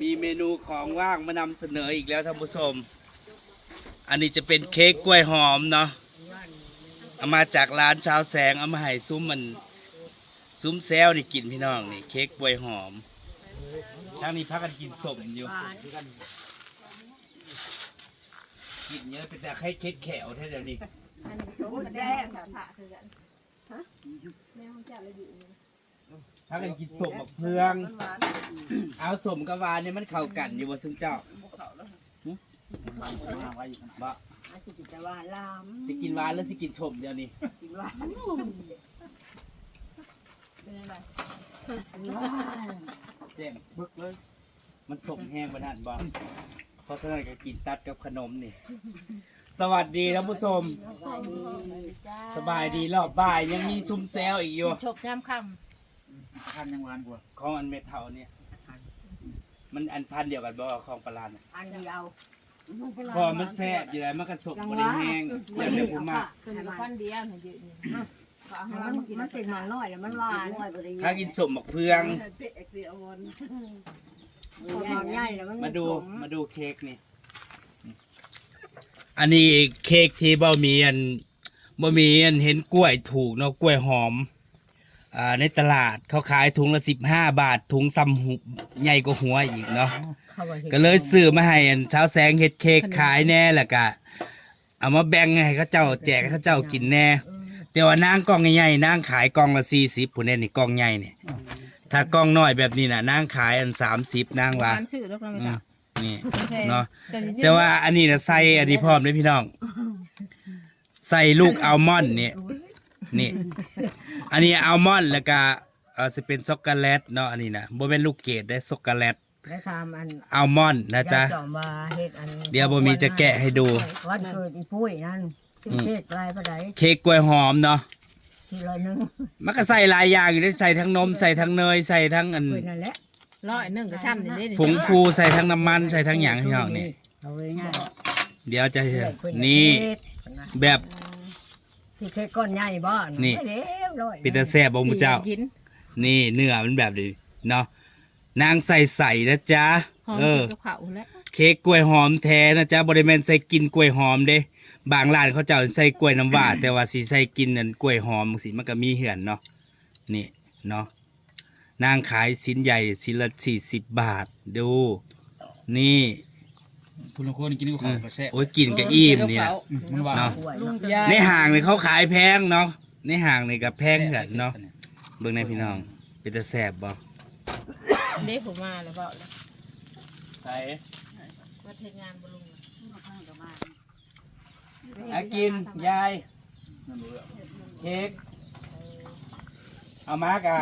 มีเมนูของว่างมานำเสนออีกแล้วท่านผู้ชม อันนี้จะเป็นเค้กกล้วยหอมเนาะเอามาจากร้านชาวแสงเอามาให้ซุ้มมันซุ้มแซวนี่กินพี่น้องนี่เค้กกล้วยหอมทางนี้พักกันกินสมอยู่กินเยอะเป็นแต่ไข่เค้กแขวแท้เดี๋ยวนี้อันนี้ชมมันแดงแบบผ่าคือกันฮะแม่ของจัดเลยอยู่พักกันกินสมกับเพื่อง เอาสมกับหวานเนี่ยมันเข้ากันอยู่บ่ซึ่งเจ้าหึบ่อาจจะจะว่าลามสิกินหวานแล้วสิกินชมเดี๋ยวนี้กินหวานเป็นอะไรเต็มบึกเลย มันสมแห้งประทานบ่เพราะฉะนั้นก็กินตัดกับขนมนี่ สวัสดีท่านผู้ชม สบายดีรอบบ่ายยังมีชุมแซวอีกอยู่ชบย่ำคทานยังหวานกว่าของอันเมทัลเนี่ย มันอันพันธุ์เดียวกันบ่ของปลาลานน่ะอันเดียวพอมันแซ่บอยู่แล้วมันก็สมบ่ได้แห้งอย่างเดียวผมมากำเป็นฟันเดียวเห็นอยู่นี่ก็เอาให้มัเรานมากินมันเป็นมาน้อยแล้วมันหวานถ้ากินสมบักเพืองความใหญ่แล้วมันมาดูมาดูเค้กนี่ อันนี้เค้กที่บ่มีอันบ่มีอันเห็นกล้วยถูกเนาะกล้วยหอม อ่าในตลาดเขาขายถุงละสิบห้าบาทถุงซ้ำหุใหญ่กว่าหัวอีกเนาะก็เลยซื้อมาให้อันเช้าแสงเฮ็ดเค้กขายแน่แล้วก็เอามาแบ่งให้เขาเจ้าแจกให้เขาเจ้ากินแน่ แต่ว่านางกล่องใหญ่ๆนางขายกล่องละสี่สิบผู้นี้นี่กล่องใหญ่เนี่ยถ้ากล่องน้อยแบบนี้น่ะนางขายอันสามสิบนางว่าร้านชื่อแล้วก็ไม่อืได้มนี่เนาะแต่จริงๆแต่ว่าอันนี้นะใส่อันนี้พร้อมด้วยพี่น้อง ใส่ลูกอัลมอนด์เนี่ยนี่ อันนี้อัลมอนด์แล้วก็เออจะเป็นช็อกโกแลตเนาะอันนี้นะบ่เป็นลูกเกดได้ช็อกโกแลตได้ทำอันอัลมอนด์นะจ๊ะจอมมาเฮ็ดอันเดี๋ยวบ่มีจะแกะให้ดู วันเกิดอีปุ้ยนั่นชื่อเทศลายปะไดเค้กกล้วยหอมเนาะทีละนึงมันก็ใส่หลายอย่างอยู่ได้ใส่ทั้งนมใส่ทั้งเนยใส่ทั้งอันปุ้ยนั่นแหละร้อยหนึ่งก็ช่ำนี่นี่ผงฟูใส่ทั้งน้ำมันใส่ทั้งหยังพี่น้องนี่เอาไว้ง่ายเดี๋ยวจะเห็นนี่ แบบ ที่เค้กก้อนใหญ่บ้านนี่เร็วร้อยปิตาแซ่บบ่มูเจ้า กินนี่เนื้อมันแบบนี้เนาะนางใส่ใส่นะจ๊ะหอมเออ กินกับข้าวแล้วเค้กกล้วยหอมแท้นะจ๊ะบริเวณใส่กินกล้วยหอมเด้บางร้านเขาเจ้าใส่กล้วยน้ำว้า แต่ว่าสีใส่กินนั่นกล้วยหอมสิมันก็มีเหือนเนาะนี่เนาะนางขายสินใหญ่สินละสี่สิบบาทดู นี่ ผู้ลางคนกินกับข้าวก็แซ่บ โอ้ยกินกับอิ่มนี่นะอืมมันหวานเนาะป่วยลุงเนาะจะ ในห่างนี่เขาขายแพงเนาะในห่างนี่ก็แพงเหือนเนาะเบิ่งในพี่น้อง เป็นตาแสบบ่เด็กผมมาแล้วเปล่าแล้วใส่มาเทงานบลุงอากิน ยาย เค้กเอามากะ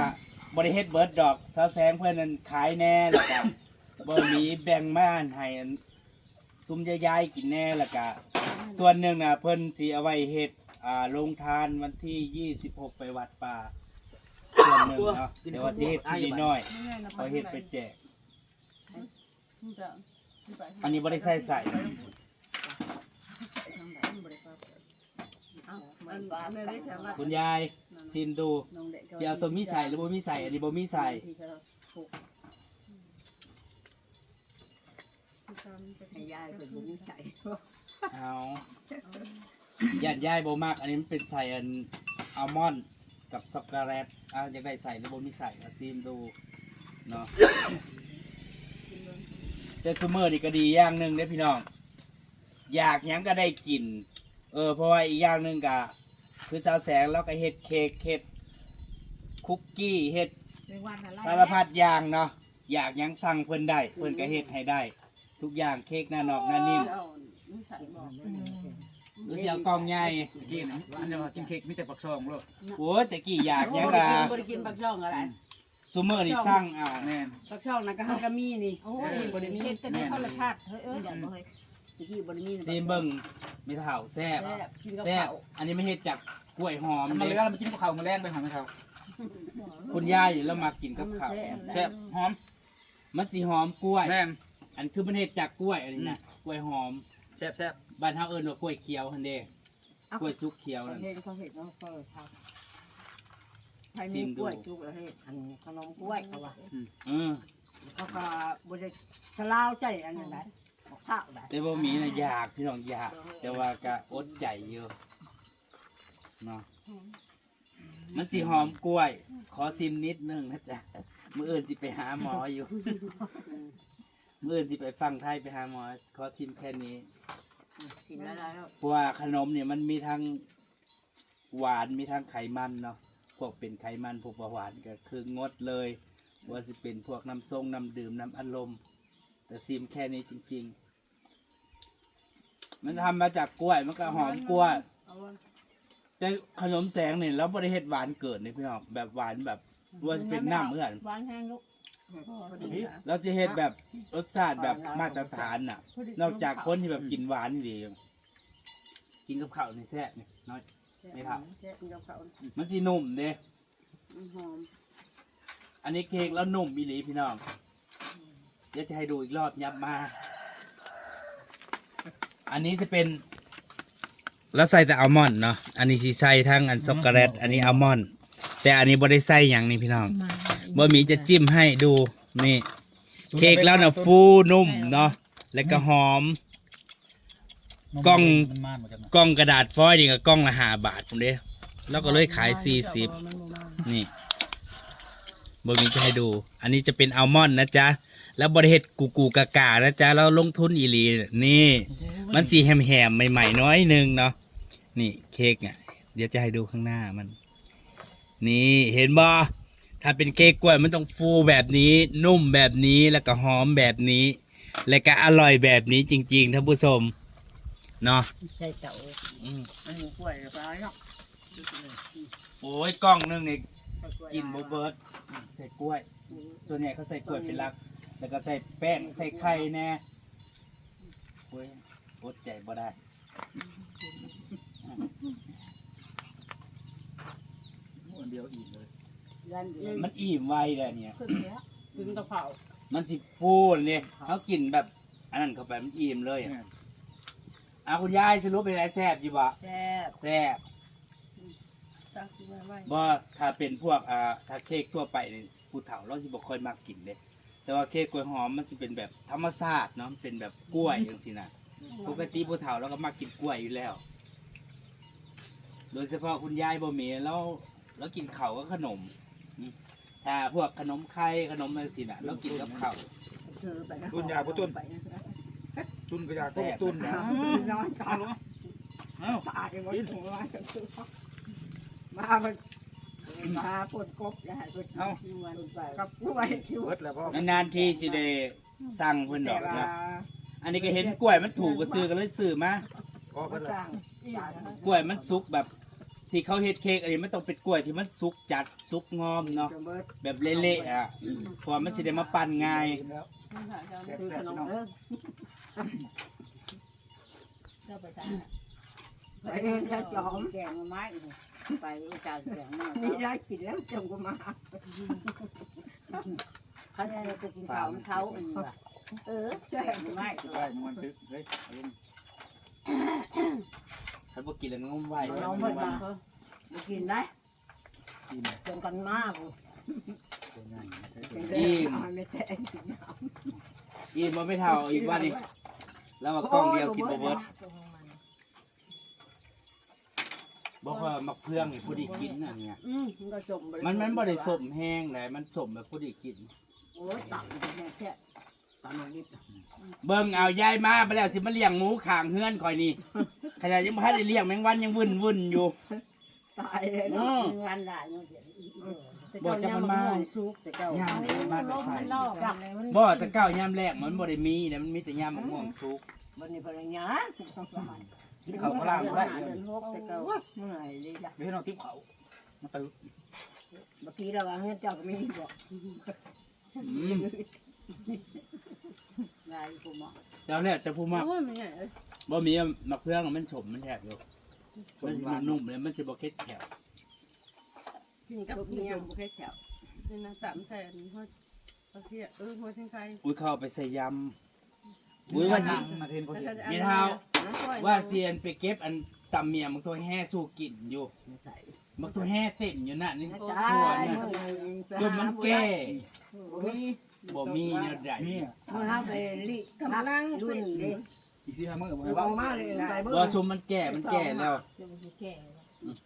บริเฮ็ดเบิร์ดดอกเสาแสงเพื่อนนั้นขายแน่แล้วก็บ่มีแบ่งบ้านให้อัน ซุ้มยายๆกินแน่แล้วก็ส่วนหนึ่งน่ะเพิ่นสิเอาไว้เฮ็ดอ่าโรงทานวันที่ 26 ไปวัดป่าส่วนหนึ่งเนาะเดี๋ยวว่าสิเฮ็ดชิ้นนิดหน่อยเอาเฮ็ดไปแจก อันนี้บ่ได้ใส่ใส่คุณยายชิมดูจะเอาตัวมีใส่หรือบ่มีใส่อันนี้บ่มีใส่ ให้ยายเป็นบุญใส่เอาญาติยายบ่มากอันนี้มันเป็นใส่อันอัลมอนด์กับช็อกโกแลตอะอยากได้ใส่หรือบ่มีใส่อะชิมดูเนาะแต่ซูเมอร์นี่ก็ดีอย่างหนึ่งเด้อพี่น้อง อยากหยังก็ได้กิน เออเพราะว่าอีกอย่างหนึ่งก็คือสาวแสงแล้วก็เฮ็ดเค้กเฮ็ดคุกกี้เฮ็ดในวันอะไรสารพัดอย่างเนาะอยากหยังสั่งเพิ่นได้เพิ่นก็เฮ็ดให้ได้ ทุกอย่างเค้กหน้านอกหน้านิ่มหรือสิเอากล่องใหญ่กินอันนี้ว่ากินเค้กมีแต่ปักซองลูกโอ้ยแต่กี่อยากหยังล่ะบริกินปักช่องอะไรซูเมอร์นี่สั่งเอาแน่นปักช่องนะก็ฮักกะมีนี่โอ้ยบริมีเห็นแต่ในโทรทัศน์เฮ้ยเอ้ยเดี๋ยวบ่เฮ้ยตะกี้บริมีซีมเบิ่งไม่เท่าแซ่บแซ่บกินกับแซ่บข้าวอันนี้ไม่เฮ็ดจากกล้วยหอมทำมาเด้เลยแล้วมากินกับข้าวมาแรงไปหาไม่เท่าคุณย่าอยู่แล้วมากินกับข้าวแซ่บหอมมันสิหอมกล้วยแม่น อันคือมันเฮ็ดจากกล้วยอันนี้นะกล้วยหอมแซ่บแซ่บบ้านเฮาเอิ้นว่ากล้วยเขียวหั่นเด้กล้วยสุกเขียวนั่นเฮ็ดเขาเฮ็ดเนาะเออครับใครมีกล้วยจุกแล้วเฮ็ดอันขนมกล้วยเขาว่าเออเขาก็บ่ได้สลาวใจอันนั้นได้ผักได้แต่บ่มีน่ะอยากพี่น้องอยาก แต่ว่าก็อดใจอยู่เนาะมันสิหอมกล้วย ขอซิมนิดนึงนะจ๊ะมื้ออื่นสิไปหาหมออยู่ มื้ออื่นสิไปฟังไทยไปหาหมอขอซิมแค่นี้กินแล้วแล้วเพราะว่าขนมเนี่ยมันมีทั้งหวานมีทั้งไขมันเนาะพวกเป็นไขมันพวกเบาหวานก็คืองดเลยว่าสิเป็นพวกน้ำส้มน้ำดื่มน้ำอัดลมแต่ซิมแค่นี้จริง ๆ มันทำมาจากกล้วยมันก็หอมกล้วยเอาว่าแต่ขนมแสงเนี่ยเราบริเฮ็ดหวานเกิดนี่พี่น้องแบบหวานแบบว่าจะเป็นน้ำเหมือนกันวางแห้งลูกพอดีนะ เราจะเฮ็ดแบบรสชาติแบบมาตรฐานน่ะ นอกจากคนที่แบบกินหวานนี่ดีกินกับข้าวนี่แซ่บนี่น้อยไม่ทแค่กินกับเขาวมันสินุ่มเด้มันหอมอันนี้เค้กแล้วนุ่มอีหลีพี่น้องเดี๋ยวจะให้ดูอีกรอบยับมา อันนี้จะเป็นแล้วใส่แต่อัลมอนด์เนาะอันนี้สิใส่ทั้งอันช็อกโกแลตอันนี้อัลมอนด์แต่อันนี้บ่ได้ใส่หยังนี่พี่น้อง มาบ่มีจะจิ้มให้ดูนี่ เค้กแล้วนะฟูนุ่มเนาะแล้วก็หอม กล้อง มันมานมาจากไหนกล้องกระดาษฟอยล์นี่ก็กล้องละห้าบาทผมเด้แล้วก็เลยขายสี่สิบมันบ่มานี่บมีจะให้ดู อันนี้จะเป็นอัลมอนด์นะจ๊ะ แล้วบริเฮ็ดกูกูกากานะจ๊ะแล้วลงทุนอีหลีนี่ มันสีแหมๆใหม่ๆน้อยหนึงเนาะนี่เค้กอะเดี๋ยวจะให้ดูข้างหน้ามัน นี่เห็นบ่ ถ้าเป็นเค้กกล้วยมันต้องฟูแบบนี้นุ่มแบบนี้แล้วก็หอมแบบนี้ แล้วก็อร่อยแบบนี้จริงๆท่านผู้ชมเนาะใช่เจ้าอืมอันนี้กล้วยร้ายเนาะโอ้ยกล้องหนึงนี่กินโบเบิร์ดใส่กล้วย ส่วนใหญ่เขาใส่กล้วยเป็นหลัก แล้วก็ใส่แป้งใส่ไข่แน่โอ้ยอดใจบ่ได้อันเดียวอีกเลย ยันเลยมันอิ่มไวเลยเนี่ย ขึ้นเนี้ยกินกับเขาวมันสิฟูเนี่ยเขากินแบบอันนั้นเข้าไปมันอิ่มเลยอะอะคุณยายสรุปเป็นไรแซ่บอยู่บ่แซ่บแซ่บตักขึ้นมาไว้บ่ถ้าเป็นพวกอ่าถ้าเค้กทั่วไปนี่ผู้เฒ่าเราสิบ่ค่อยมักกินเด้แต่ว่าเค้กกล้วยหอมมันสิเป็นแบบธรรมชาติเนาะมันเป็นแบบกล้วยจังซี่นะปกติผู้เฒ่าเราก็มักกินกล้วยอยู่แล้ว โดยเฉพาะคุณยายบ่มีแล้วแล้วกินข้าวกับขนมอืม ถ้าพวกขนมไข่ขนมอะไรสิน่ะเรากินกับข้าวเธอไปนะตุนยาผู้ตุนไปนะตุนกระยาแซ่บตุนนะนอนก่อนเอ้าตายหมดหัวมามันมาปวดกบอย่าให้ปวดกับกล้วยคิวเบิดแล้วพ่อ นานๆที่สิได้สั่งเพิ่นดแต่อกว่านะอันนี้ก็เห็นกล้วยมันถูกก็ซื้อก็เลยซื้อมา พ่อก็เบิดแล้วจ้างกล้วยมันสุกแบบ ที่เขาเฮ็ดเค้กอันนี้มันต้องเป็นกล้วยที่มันสุกจัดสุกงอมเนาะแบบเละๆอะเพราะมันสิได้มาปั่นง่ายถือขนมเออเจ้าไปจ้าไปเดินจะจอมแกงไม้ไปรู้จักแกงมามีได้กินแล้วจงก็มาเขาเนี่ยไปกินข้าวเขาเออแจ้งไม้ได้มันตึกเฮ้ย เอาลงถ้าบ่กินแล้วงมไว้น้องเพิ่นมามากินได้กินจงกันมากตัวใหญ่ใช้ตัวเป็นใหญ่เรื่องไม่แต่กินอีบ่ไม่เท่าอีกว่านี่แล้วว่ากล้องเดียวกินบ่เบิดตรงมันบอกว่ามักเพื่องนี่ผู้ดีกินน่ะเนี่ยอืมมันก็สมมันมันบ่ได้สมแห้งเลยมันสมแบบผู้ดีกิน โอ้ยตับแม่แค่ตับนิดเบิ่งเอายายมาไปแล้วสิมาเลี้ยงหมูข้างเฮือนข่อยนี่ขนาดยังบ่ทันได้เลี้ยงแมงวันยังวุ่นๆอยู่ ตายเลยอืเนาะอวันละเนาะเดี๋ยวบอกจะมันมาซุกแต่เจ้าย่างนี่มันมาแต่ใส่มันลอกกันเลยมันบ่แต่เก้ายามแรกมันบ่ได้มีนะมันมีแต่ยามมะม่วงสุก วันนี้ภรรยากินข้าวข้าวล่างบ่ได้เดินหกแต่เจ้าเมื่อยเลยจ้ะไม่ให้น้องติ๊บเขามาตึกเมื่อกี้เราว่าเงินเจ้าก็มีบอกอืม ลายกูมองเจ้าเนี่ยจะพูดมากโอ้ยไม่ใช่บ่มีมักเพื่องมันฉมมันแทบอยู่มันมันนุ่มเลยมันสิบ่เค็ดแขวกินกับเมียบุคคลแถวนี่นะสามแสนหัวหัวเทียเออหัวเทียงไทยอุ้ยเข้าเอาไปใส่ยำอุ้ยว่าสิมาเทนพ่อเทนมีเท้าว่าเซียนไปเก็บอันตำเมียมันตัวแห่สู้กินอยู่ไม่ใส่มันตัวแห่เต็มอยู่น่ะนี่จ้าชั่วน่ะจนมันแก่ มี บ่มีแนวใดนี่เมื่อเราไปลิกำลังรุ่นเด็กอีกสี่ห้ามื้อบ่เออว่าเอามาเลยไปเบิ่บ่งชมมันแก่มันแก่แล้วเดี๋ยวมันสิแก่แล้ว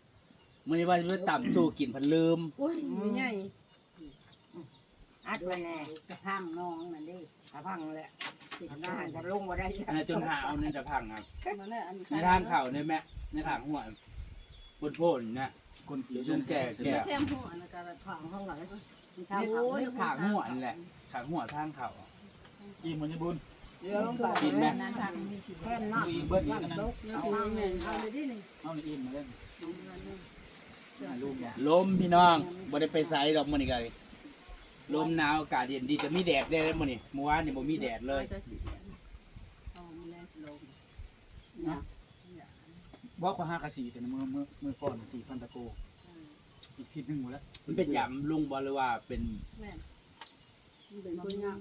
มื้อนี้ว่าจะไปต่ำสู้กินพันลืมโอ้ยไม่ใหญ่อัดไว้แน่กระทั่งน้องนั่นดิกระพังเลยติดหน้าจะลงมาได้อันนั้นจนหาเอาในตะพังครับมาแล้วอันในทางเข่าในแม่ในทางหัวบนโพนนะคนผีจนแก่แก่แก้มหัวนะการขางข้างหลังนี่ขางหัวนี่แหละขางหัวทางเข่ากินมันจะบุญเดี๋ยวลงไปกินไหมนั้นทางมีสิแค่นั้นอีเบิดอีกอันนั้นแล้วกินแม่เอาเลยดิหนึ่งเอาในอิ่มมาเล่นลูกเนี่ยลมพี่น้องบ่ได้ไปไสดอกมื้อนี้ก็เลยลมหนาวอากาศเย็นดีก็มีแดดได้แล้วมื้อนี้เมื่อวานนี่บ่มีแดดเลยเอามาแล้วลงบอกว่าห้ากระสีแต่มือมือมือก่อนสี่พันตะโกอีกทิศหนึ่งหมดแล้วมันเป็นยำลุงบ่หรือว่าเป็นแม่ เป็นคนงาม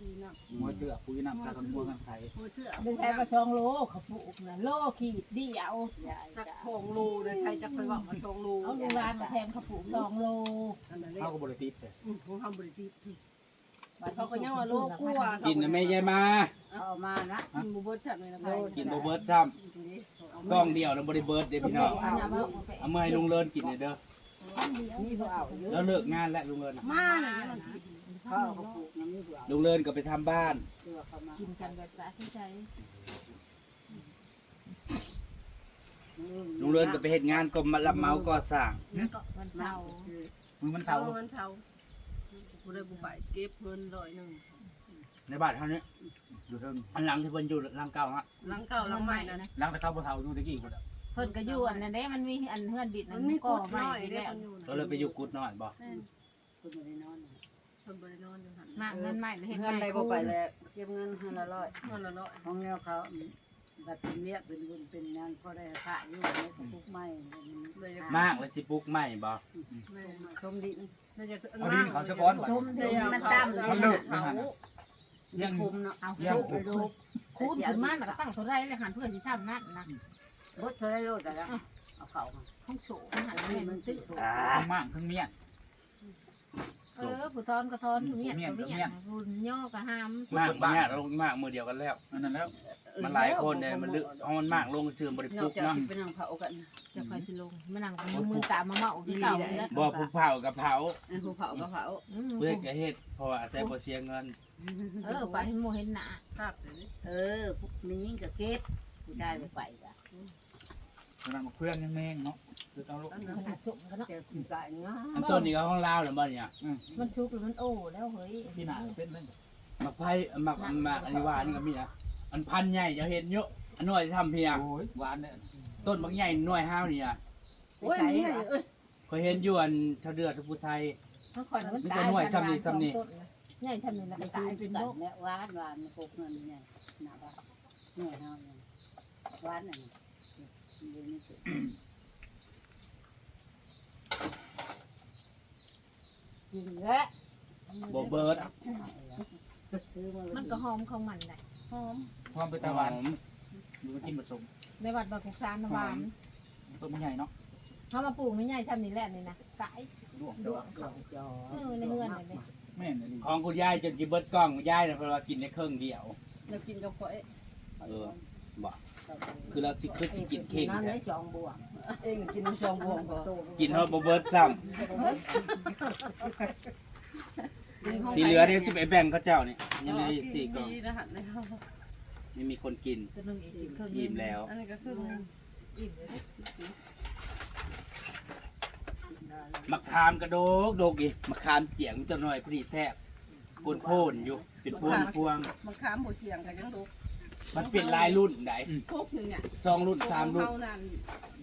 ดีนักหัวเสือปุ้ยน้ำตาคนมัวกันไทยหัวเชื่อไม่ใช่ว่าช่องโลเขาปลูกนะโลขีดเดียวจักทองรูเลยใช้จักไปบอกมาทองรูเอาลูกหลานมาแทนเขาปลูกสองโลอันนั้นเลยเข้ากับบริติดแต่ของทำบริษัทเขาก็ยังว่าโลกลัวกินนะแม่ยายมา เอามานะกินบุบเบิ้ลจัดเลยนะกินบ่เบิดซ้ำกล้องเดียวนะบ่ได้เบิดเด้พี่น้องเอามาเอาไปเอามาให้ลุงเลินกินหน่อยเด้อนี่ก็เอาเยอะแล้วเลิกงานแล้วลุงเลินมาเลยมันกิน ข้าวเขาปลูกน้ำนี่ก็เอาลุงเลินก็ไปทำบ้าน เชื่อเขามากินกันแบบสาธิตใจลุงเลินก็ไปเฮ็ดงานก็มารับเหมาก่อสร้างวันเสาร์มือมันเช้าเสาวันเช้าบุได้บุบไปเก็บเพิ่นร้อยหนึ่งในบ้านเท่านี้อยู่เทิงอันหลังที่เพิ่นอยู่หลังเก่าฮะหลังเก่าหลังใหม่นะล้างแต่เข้าบนเท้าอยู่ตะกี้คนอะเพิ่นก็อยู่อันนั้นเด้มันมีอันเฮือนดิดมันั่นนมีก็กดไม่น้อยได้แล้วคนอยู่เราเลยไปอยู่กุดน้อยบ่คุณไม่ได้นอน คนบริโนอนอยู่หันมากเงินใหม่เห็นเงินได้บ่ไปแล้วเก็บเงินห้าร้อยเงินละร้อยของแนวเขาแบบเป็นเมียเป็นบุญเป็นงานพอได้พระอยู่ในกระปุกไม้เลยมากแล้วสิปลูกใหม่บ่แม่ชมดินน่าจะเอาดินเขาสะก้อนไว้ชมเดี๋เดียวมันเขาตั้มมันเลิกนะฮะยังคุมเนาะเอายังชุบชุบคูณขึ้นมาแล้วก็ตั้งเท่าไรเลยหันเพื่อนที่ซ้ำนั่นนะรถเธอได้รถอะไรเอาเขามาห้องโฉมหันเพื่อนมันตึ๊กอ่าทั้งมากทั้งเมียน เออผู้ทอนก็ทอนผู้เมียนก็เมียนผู้ย่อก็ห้ามมากมากลงมากมือเดียวกันแล้ว อันนั้นแล้วมันหลายคนเนี่ยมันลึกเอามันมากลงชื่อบ่ได้ปนอลูกกจากเนาะที่เป็นนางเผากันจะคอยสิลงมานั่งมือมือตามาเมาที่เก่าแล้วบ่ผู้เผากับเผาไอ้ผู้เผาก็เผาเพื่อก็เฮ็ดเพราะว่าอาศัยบ่เสียเงิน เออไปให้โมเห็นหนาครับ เออพวกนี้ก็เก็บผู้ชายไปไปจ้ะกำลังเพื่อนยังแมงเนาะ คือเอาลูกขนาดสุกกันเนาะเจ้าผู้ชายงาอันต้นนี้ก็ของลาวแล้วบ่เนี่ยมันชุกหรือมันโอ้แล้วเฮ้ยพี่หนาเป็นเลยมักไผ่มักมักอันนี้ว่านี่ก็มีนะอันพันใหญ่จะเห็นเยอะอันน้อยทำเพียโอ้ยหวานเนี่ยต้นบักใหญ่น้อยห้าวนี่อะโอ้ยนี่เอ้ยเคยเห็นอยู่อันเท่าเดือดทุกผู้ไทยมันคอยมันตายใหญ่ชั้นนี้แล้วไปก็ซื้ตาอยไปเป็นกัโรนคเนี่ยหวานหวานพวกเงินเนี่ยหนาบ้านเนี่ยเฮาเนี่ยหวานน่ะเดี๋ยวนี้สิ กินแล้วบ่เบิร์ดซื้อมามันก็หอมของมันได้หอมความเป็นตะวันดูกินผสมในวัดบางกุศลหวานต้นมันใหญ่เนาะเขามาปลูกไม่ใหญ่ชั้นนี้แหละนี่นะสายดวงดวงเขาเออในเฮือนเลยแม่นเลยของคุณยายจนกินเบิร์ดกล้องยายนะเพราะว่ากินในเครื่องเดียวเรากินกับข้อยเออบ่คือเราสิคือสิกินเค้กนั่นแท้ได้สองบวง เองกินสองบวงก็กินเฮาบ่เบิร์ดซ้ำที่เหลือเนี่ยสิไปแบ่งเขาเจ้านี่ยังไงสี่กล่องมีรหัสเลยครับไม่มีคนกินจะนึงอีกเครื่องอิ่มแล้ว อันนี้ก็คืออิ่มเลยมะขามกระโดกโดกอีกมะขามเจียงเจ้าหน่อยพอดีแซ่บปนโพนอยู่เป็นพวงพวงมะขามหัวเจียงกันยังดูมันเป็นลายรุ่นไหนพวกนึงเนี่ยสองรุ่นสามรุ่น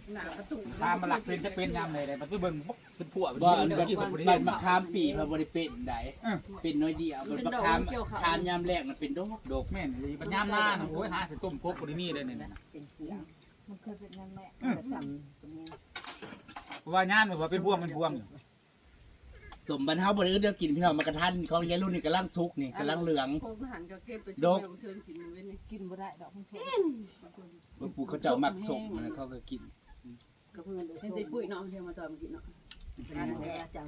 เท่านั้นหนาประตูตามมาหลักเป็นจะเป็นยำเลยเลยมันก็เบิ่งปุ๊บเป็นพวกบ่อันเดี๋แบยวบกินสมบูรมันณ์มะขามปีพระบริเป็นไหนเออเป็นน้อยเดียวมันมะขามขามยามแรกมันเป็นโดกโดกแม่นเลยปัญญามหน้าโอ้ยหาใส่ต้มพกบริมีเลยเนี่ยเป็นเสียงมันเคยเป็นยังแม่ประจำตรงนี้เพราะว่าย่านมันว่าเป็นพวงเป็นพวงอยู่สมบันเฮาบ่ได้เดี๋ยวกินพี่น้องมากระทันของยายรุ่นนี่กำลังสุกนี่กำลังเหลืองพวกทหารก็เก็บไปดกเชิญกินไว้นี่กินบ่ได้ดอกมันโชว์เพิ่นปลูกเขาเจ้ามักสมนะเขาก็กิน ก็เพื่อนเห็นแต่ปุ๋ยเนาะเดี๋ยวมาต่อมากินเนาะนั่นแหละจัง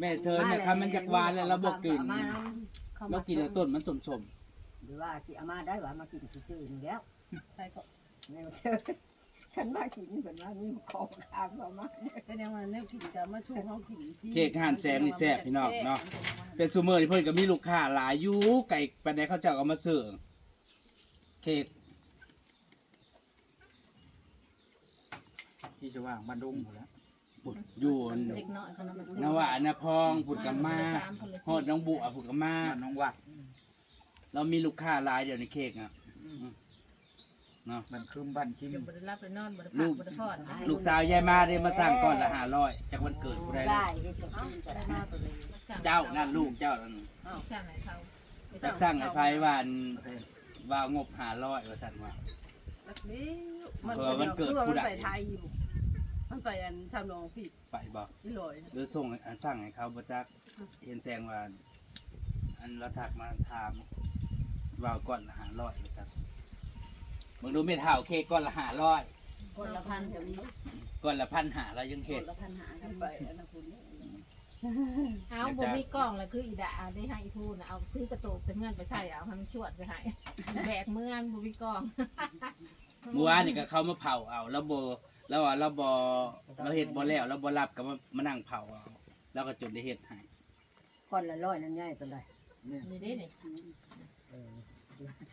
แม่เธอเนี่ยคันมันจักหวานแล้วเราบ่กินมาน้เรากินแต่ต้นมันสมำหรือว่าสิเอามาได้ว่ามากินซื่อๆนี่แล้วใช่ก็แม่เชิญขันมากินเหมือนว่ามีของทางประมาณก็ยังว่าแนวกินจะมาชูเขากินที่ๆเค้กห่านแสงนี่แซ่บพี่น้องเนาะเป็นซูเมอร์ที่เพิ่นก็มีลูกค้าหลายอยู่ไก่ปานใดเขาเจ้าเอามาซื้อเค้ก ที่ชว่างบ้านดุงหมดแล้วบุดอยู่อันเด็กน้อยคนนั้นมันนว่านะพองผุดกับมาฮอดน้องบุอะผุดกับมา บ้านน้องวัดเรามีลูกค้าหลายเดี๋ยวในเค้กอะเนาะบ้านคืมบ้านคิมเดี๋ยวบริรับไปนอนบริพักบริพอดลูกสาวยายมาได้มาสั่งก่อนละห้าร้อยจากวันเกิดผู้ใดได้เลยได้จะกินก็ได้นอนตัวเลยเจ้านั่นลูกเจ้านั่นช่างไหนเขาจากสั่งให้ไพว่าอันว่างบห้าร้อยว่าสั่นว่านี่เออวันเกิดผู้มันใดไปไทยอยู่ มันไปอันชามรองผิดไปบอกนี่ลอยหรือส่งอันสั่งให้เขาบ่จักเห็นแซงว่า อันเราถักมาถามว่าก่อนละห้าร้อยว่าซั่นมึงดูไม่เท่าเค้กก่อนละห้าร้อยคนละพันแถวนี้ก่อนละพันหาแล้วยังคเห็นนละพันหามันไปอันนั้นคุณเอาบ่มีกล้องแล้วคืออีดาได้ให้อีพูนะเอาซื้อกระโตกแต่เงินไปใส่เอาให้มันชวดไปให้แบกเมื่อนบ่มีกล้องเมื่อวานนี่ก็เขามาเผาเอาแล้วโบ แล้วว่าเราบอเราเห็ดบอแล้วเราบอรับก็มามานั่งเผาเอาแล้วก็จนได้เห็ดให้คนละร้อยนั่นง่ายเป็นไรนี่ได้นี่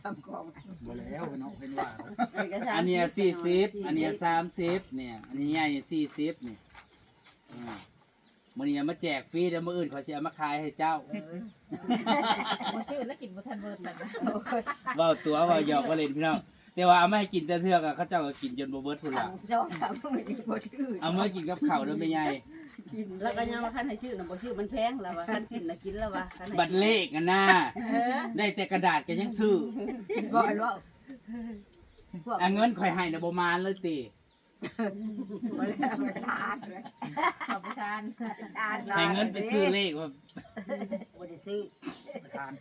ทำกองบ่แล้วเนาะเป็นว่าอันเนี้สี่สิบอันเนี้สามสิบเนี่ย อันนี้ใหญ่สี่สิบเนี่ยอืมมันนี้มาแจกฟรีเดี๋ยวมื่ออื่นเขาจะเอามาขายให้เจ้าบ่ชื่อแล้วกินบ่ทันเบิดแต่เว่าตัวเว่าหยอกว่าเล่นพี่น้อง แต่ว่าเอามาให้กินแต่เทือกอะเขาเจ้าก็กินจนบ่เบิดทุนละทำจองทำไม่ได้บ่ชื่อเอามากินกับข้าวด้วยไม่ใหญ่กินแล้วก็ยังว่าคันให้ชื่อน่ะบ่ชื่อมันแพงแล้วว่าคันกินน่ะกินแล้วว่าคันให้บัตรเลขอะนะได้แต่กระดาษก็ยังซื้อบ่อยว่าพวกอะเงินข่อยให้นะบ่มาเลยติบ่ได้มาทานเลยขอบประทานทานให้เงินไปซื้อเลขว่าบ่ได้ซื้อประธาน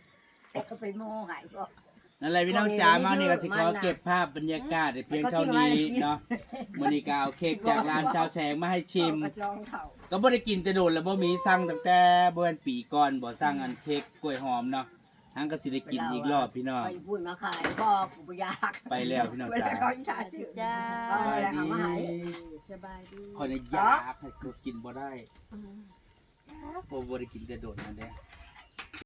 ก็ไปโม่หายก็ นั่นแหละพี่น้องจ๋ามาเนี่ยก็สิขอเก็บภาพบรรยากาศในเพียงเท่านี้เนาะมื้อนี้ก็เอาเค้กจากร้านชาวแฉงมาให้ชิมก็จองเขาก็บ่ได้กินแต่โดนแล้วบ่มีสั่งตั้งแต่บ่แม่นปีก่อนบ่สั่งอันเค้กกล้วยหอมเนาะหังก็สิได้กินอีกรอบพี่น้องไปพูดมาขายก็กูบ่อยากไปแล้วพี่น้องจ๋าเวลาเขาจะซื้อจ้าสบายดีเอามาให้สบายดีคนน่ะอยากให้กูกินบ่ได้บ่บ่ได้กินแต่โดนนั่นแหละ